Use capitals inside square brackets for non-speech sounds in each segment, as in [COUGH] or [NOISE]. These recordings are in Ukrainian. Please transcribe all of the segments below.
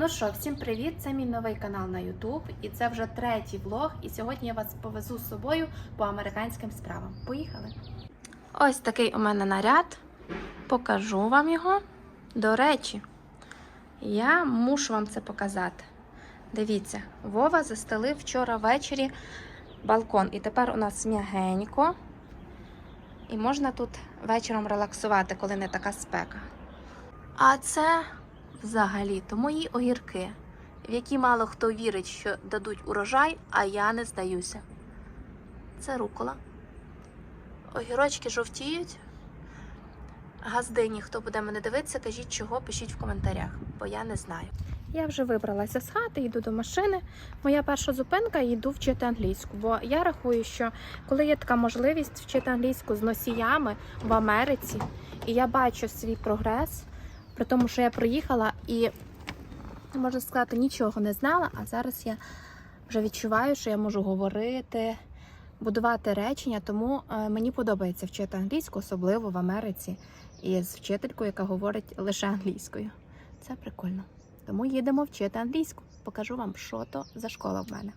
Ну що, всім привіт! Це мій новий канал на YouTube, і це вже третій влог. І сьогодні я вас повезу з собою по американським справам. Поїхали! Ось такий у мене наряд. Покажу вам його. До речі, я мушу вам це показати. Дивіться, Вова застелив вчора ввечері балкон, і тепер у нас м'ягенько. І можна тут вечором релаксувати, коли не така спека. А це взагалі то мої огірки, в які мало хто вірить, що дадуть урожай, а я не здаюся. Це рукола. Огірочки жовтіють. Газдині, хто буде мене дивитися, кажіть, чого, пишіть в коментарях, бо я не знаю. Я вже вибралася з хати, йду до машини. Моя перша зупинка йду вчити англійську, бо я рахую, що коли є така можливість вчити англійську з носіями в Америці, і я бачу свій прогрес, при тому, що я приїхала і, можна сказати, нічого не знала, а зараз я вже відчуваю, що я можу говорити, будувати речення, тому е, мені подобається вчити англійську, особливо в Америці, і з вчителькою, яка говорить лише англійською. Це прикольно. Тому їдемо вчити англійську. Покажу вам, що то за школа в мене.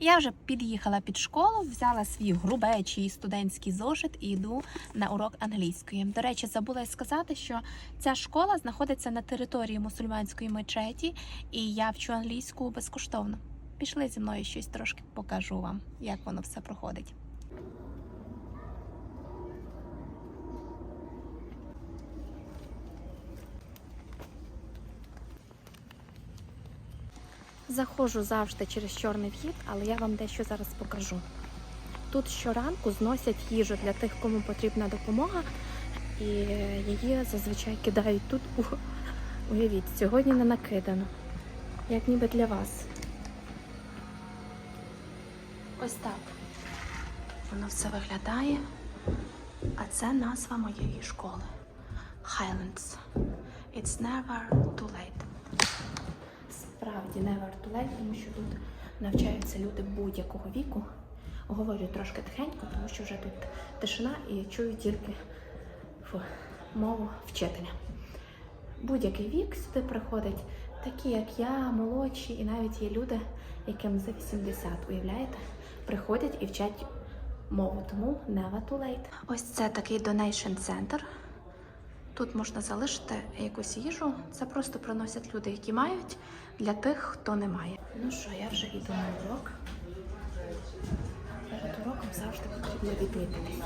Я вже під'їхала під школу, взяла свій грубечий студентський зошит і йду на урок англійської. До речі, забула сказати, що ця школа знаходиться на території мусульманської мечеті, і я вчу англійську безкоштовно. Пішли зі мною щось трошки покажу вам, як воно все проходить. Заходжу завжди через чорний вхід, але я вам дещо зараз покажу. Тут щоранку зносять їжу для тих, кому потрібна допомога, і її зазвичай кидають тут. Уявіть, сьогодні не накидано, як ніби для вас. Ось так. Воно все виглядає. А це назва моєї школи. Highlands. It's never too late. Справді too late, тому що тут навчаються люди будь-якого віку. Говорю трошки тихенько, тому що вже тут тишина і чую тільки фу, мову вчителя. Будь-який вік сюди приходить, такі як я, молодші, і навіть є люди, яким за 80, уявляєте, приходять і вчать мову, тому too late. Ось це такий donation center. Тут можна залишити якусь їжу. Це просто приносять люди, які мають, для тих, хто не має. Ну що, я вже йду на урок. Перед уроком завжди потрібно відмітитись.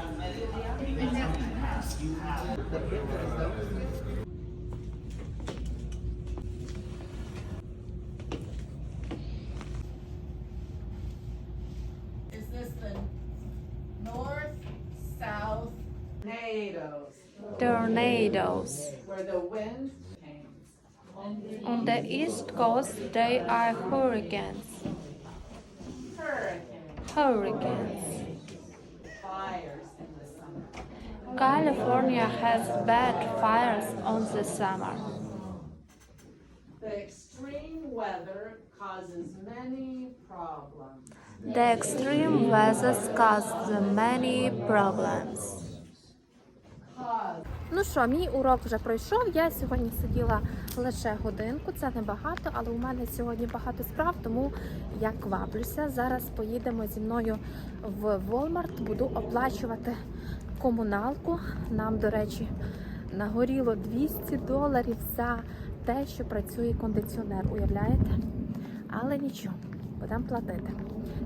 Tornadoes. where the wind came? On the east coast, they are hurricanes. Hurricanes, Hurricanes. fires in the summer. California has bad fires on the summer. The extreme weather causes many problems. The extreme weather causes many problems. Ну що, мій урок вже пройшов. Я сьогодні сиділа лише годинку, це небагато, але у мене сьогодні багато справ, тому я кваплюся. Зараз поїдемо зі мною в Walmart, буду оплачувати комуналку. Нам, до речі, нагоріло 200 доларів за те, що працює кондиціонер. Уявляєте? Але нічого, будемо платити.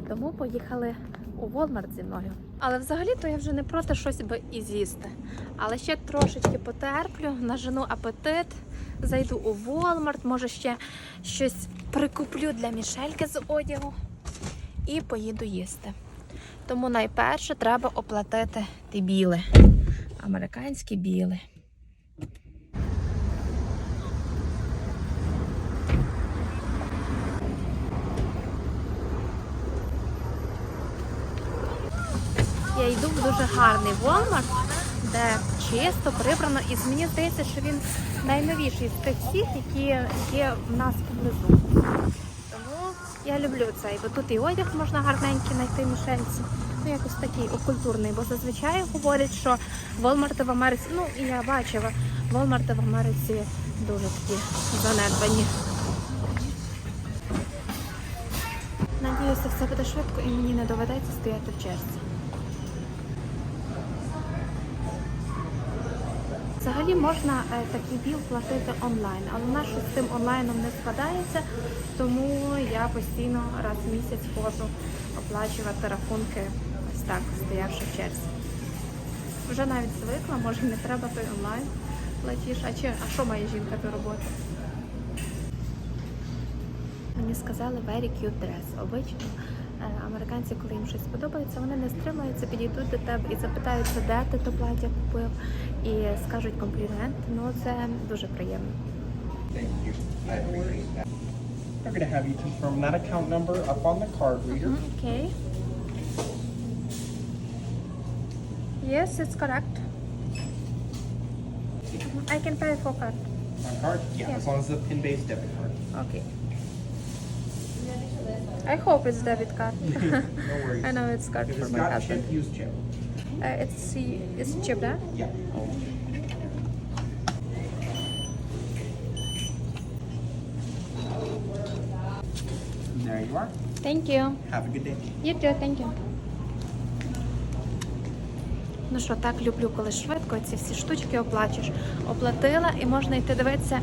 Тому поїхали у Walmart зі мною. Але взагалі-то я вже не проти щось би і з'їсти. Але ще трошечки потерплю, нажену апетит, зайду у Walmart, може ще щось прикуплю для мішельки з одягу і поїду їсти. Тому найперше треба оплатити ті біли. Американські біли. йду в дуже гарний Walmart, де чисто прибрано. І мені здається, що він найновіший з тих всіх, які є в нас поблизу. Тому я люблю цей, бо тут і одяг можна гарненький знайти мішенці. Ну, якось такий окультурний, бо зазвичай говорять, що Walmart в Америці, ну і я бачила, Walmart в Америці дуже такі занедбані. Надіюся, все буде швидко і мені не доведеться стояти в черзі. Взагалі можна е, такий біл платити онлайн, але в нас з тим онлайном не складається, тому я постійно раз в місяць ходжу оплачувати рахунки ось так, стоявши в черзі. Вже навіть звикла, може не треба той онлайн платіж. А чи а що має жінка до роботи? Мені сказали very cute dress. Обично американці, коли їм щось сподобається, вони не стримаються, підійдуть до тебе і запитаються, де ти то плаття купив, і скажуть комплімент. Ну це дуже приємно. They're going to have you confirm that account number up on the card reader. Окей. Yes, it's correct. I can pay for card. On card? Yeah, Yeah. as long as it's a pin-based debit card. Okay. I hope it's debit card. no. I know it's card If for it's my husband. chip, use chip. Uh, it's it's cheap, да? Yeah. There you are. Thank you. Have a good day. You too, thank you. Ну що, так люблю, коли швидко ці всі штучки оплачуєш. Оплатила і можна йти дивитися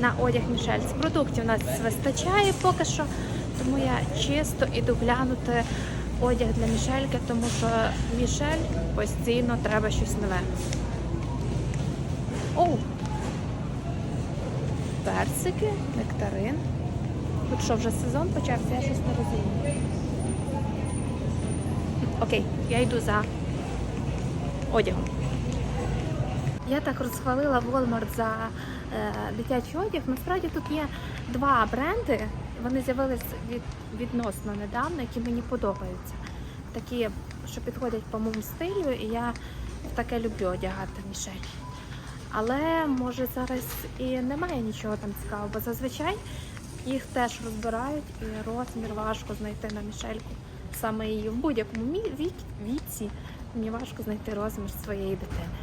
на одяг Мішель. З продуктів у нас вистачає поки що, тому я чисто іду глянути одяг для Мішельки, тому що Мішель постійно треба щось нове. О! Персики, нектарин. Тут що, вже сезон почався, я щось не розумію. Окей, я йду за одягом. Я так розхвалила Walmart за е, дитячий одяг. Насправді тут є два бренди. Вони з'явились від, відносно недавно, які мені подобаються. Такі, що підходять по моєму стилю, і я таке люблю одягати Мішель. Але може зараз і немає нічого там цікавого, бо зазвичай їх теж розбирають і розмір важко знайти на мішельку. Саме її в будь-якому віці мені важко знайти розмір своєї дитини.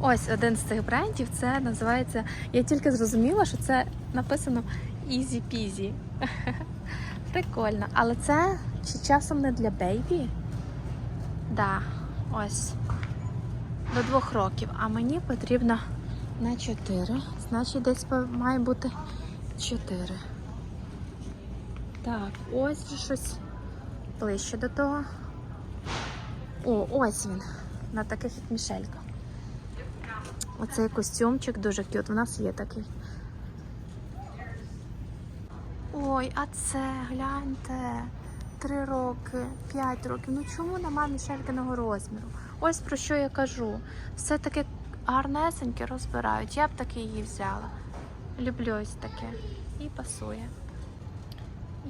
Ось один з цих брендів це називається. Я тільки зрозуміла, що це написано Peasy. [LAUGHS] Прикольно. Але це чи часом не для бейбі? Да, ось. До двох років. А мені потрібно на чотири. Значить, десь має бути чотири. Так, ось вже щось ближче до того. О, ось він. На таких як Мішелька. Оцей костюмчик дуже кют. У нас є такий. Ой, а це, гляньте. Три роки, п'ять років. Ну чому нема Мішелькиного розміру? Ось про що я кажу. Все таке гарнесеньке розбирають. Я б таки її взяла. Люблю ось таке. І пасує.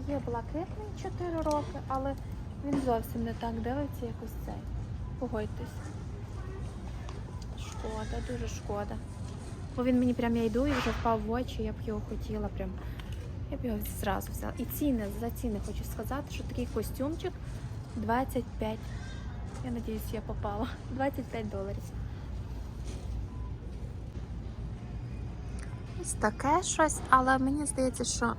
Є блакитний 4 роки, але він зовсім не так дивиться, як ось цей. Погодьтесь. Шкода, дуже шкода. Бо він мені прям я йду і вже впав в очі, я б його хотіла прям. Я б його зразу взяла. І ціни, за ціни хочу сказати, що такий костюмчик 25. Я надіюсь, я попала. [LAUGHS] 25 доларів. Ось таке щось, але мені здається, що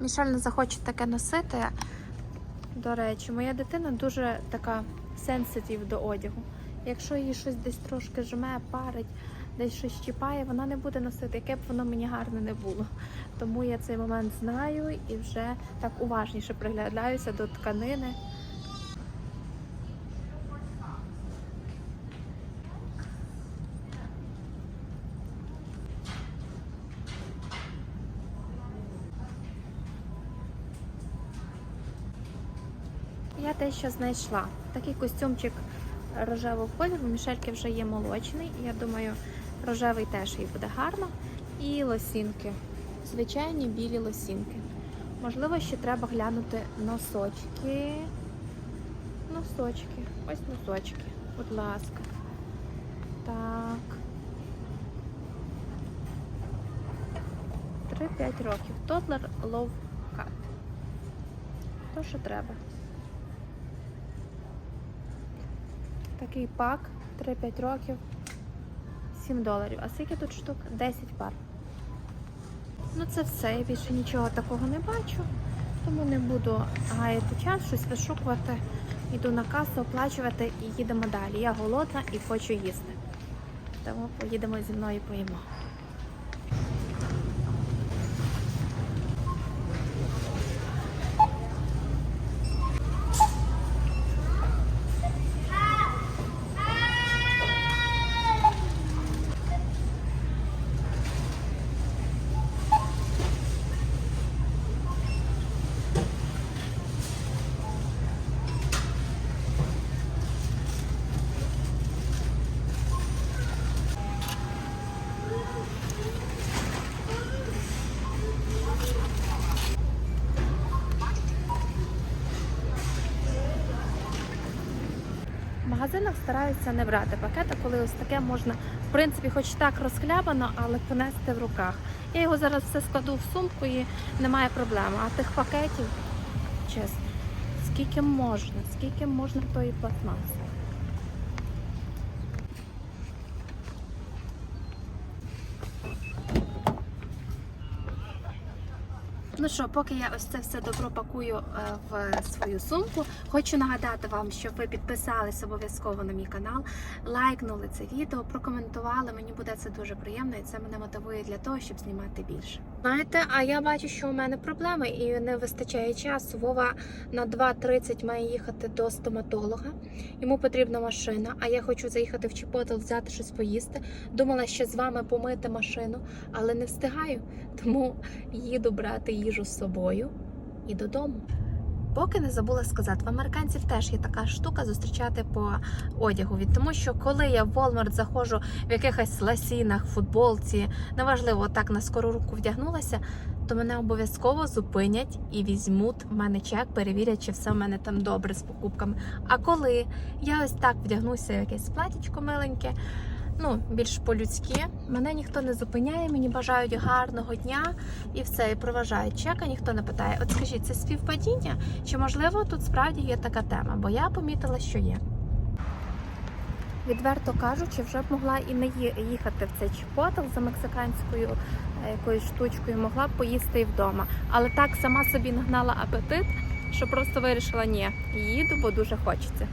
Мішель не захоче таке носити. До речі, моя дитина дуже така сенситив до одягу. Якщо її щось десь трошки жме, парить, десь щось чіпає, вона не буде носити, яке б воно мені гарне не було. Тому я цей момент знаю і вже так уважніше приглядаюся до тканини. Я дещо знайшла. Такий костюмчик рожевого кольору. У Мішельки вже є молочний. Я думаю, рожевий теж їй буде гарно. І лосінки. Звичайні білі лосінки. Можливо, ще треба глянути носочки. Носочки. Ось носочки. Будь ласка. Так. 3-5 років. Toddler Love Cut. То, що треба. Такий пак 3-5 років, 7 доларів. А скільки тут штук? 10 пар. Ну це все, я більше нічого такого не бачу. Тому не буду гаяти час, щось вишукувати. Йду на касу, оплачувати і їдемо далі. Я голодна і хочу їсти. Тому поїдемо зі мною і поїмо. В магазинах стараються не брати пакети, коли ось таке можна, в принципі, хоч так розхлябано, але понести в руках. Я його зараз все складу в сумку і немає проблем. А тих пакетів, чесно, скільки можна, скільки можна тої пластмаси. Ну що, поки я ось це все добро пакую е, в свою сумку, хочу нагадати вам, щоб ви підписались обов'язково на мій канал, лайкнули це відео, прокоментували. Мені буде це дуже приємно і це мене мотивує для того, щоб знімати більше. Знаєте, а я бачу, що у мене проблеми і не вистачає часу. Вова на 2.30 має їхати до стоматолога. Йому потрібна машина, а я хочу заїхати в Чіпотл, взяти щось поїсти. Думала ще з вами помити машину, але не встигаю. Тому їду брати їжу з собою і додому. Поки не забула сказати, в американців теж є така штука зустрічати по одягу. Тому, що коли я в Walmart заходжу в якихось ласінах, футболці, неважливо, так на скору руку вдягнулася, то мене обов'язково зупинять і візьмуть в мене чек, перевірять, чи все в мене там добре з покупками. А коли я ось так вдягнуся якесь платічко миленьке, ну, більш по-людськи. Мене ніхто не зупиняє, мені бажають гарного дня і все, і проважають чека, ніхто не питає. От скажіть, це співпадіння? Чи можливо тут справді є така тема? Бо я помітила, що є. Відверто кажучи, вже б могла і не їхати в цей чіпотел за мексиканською е, якоюсь штучкою, могла б поїсти і вдома. Але так сама собі нагнала апетит, що просто вирішила ні, їду, бо дуже хочеться.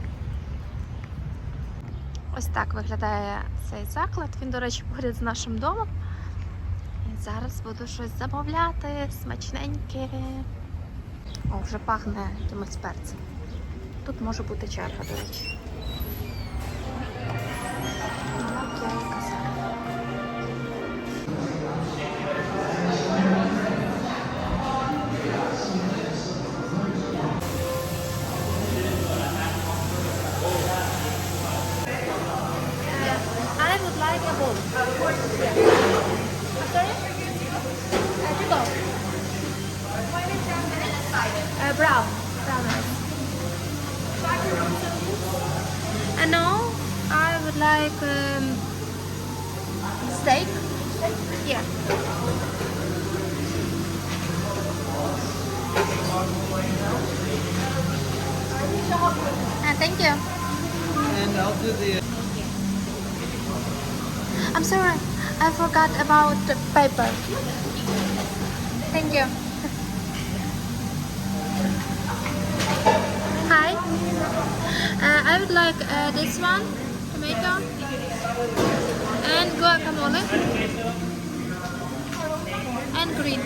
Ось так виглядає цей заклад. Він, до речі, поряд з нашим домом. І зараз буду щось замовляти, смачненьке. О, вже пахне якимось перцем. Тут може бути черга, до речі. Like um, steak. Yeah. Uh, thank you. And I'll do the. I'm sorry, I forgot about the paper. Thank you. Hi. Uh, I would like uh, this one, tomato and guacamole and green.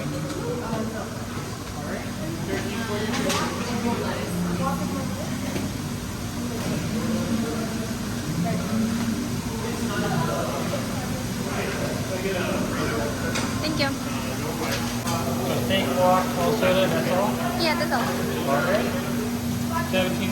Thank you. Steak walk, all soda, that's all? Yeah, that's all. All right. 17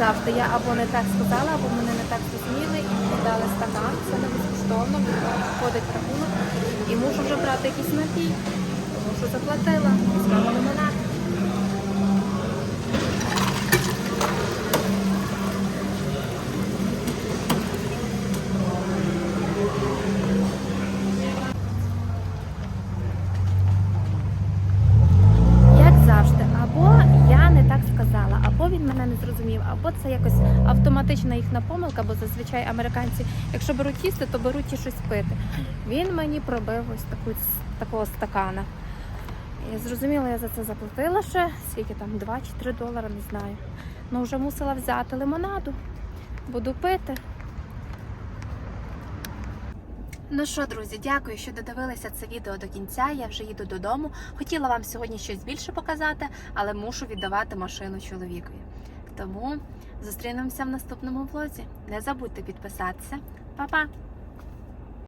Завжди я або не так сказала, або мене не так зрозуміли і мені дали стакан, це не безкоштовно, входить рахунок. І мушу вже брати якісь напій, тому що заплатила, візьмемо лимонад. доларів, або це якось автоматична їхня помилка, бо зазвичай американці, якщо беруть їсти, то беруть і щось пити. Він мені пробив ось таку, такого стакана. І зрозуміло, я за це заплатила ще, скільки там, 2 чи 3 долари, не знаю. Ну вже мусила взяти лимонаду, буду пити. Ну що, друзі, дякую, що додивилися це відео до кінця. Я вже їду додому. Хотіла вам сьогодні щось більше показати, але мушу віддавати машину чоловікові. Тому зустрінемося в наступному влозі. Не забудьте підписатися. Па-па!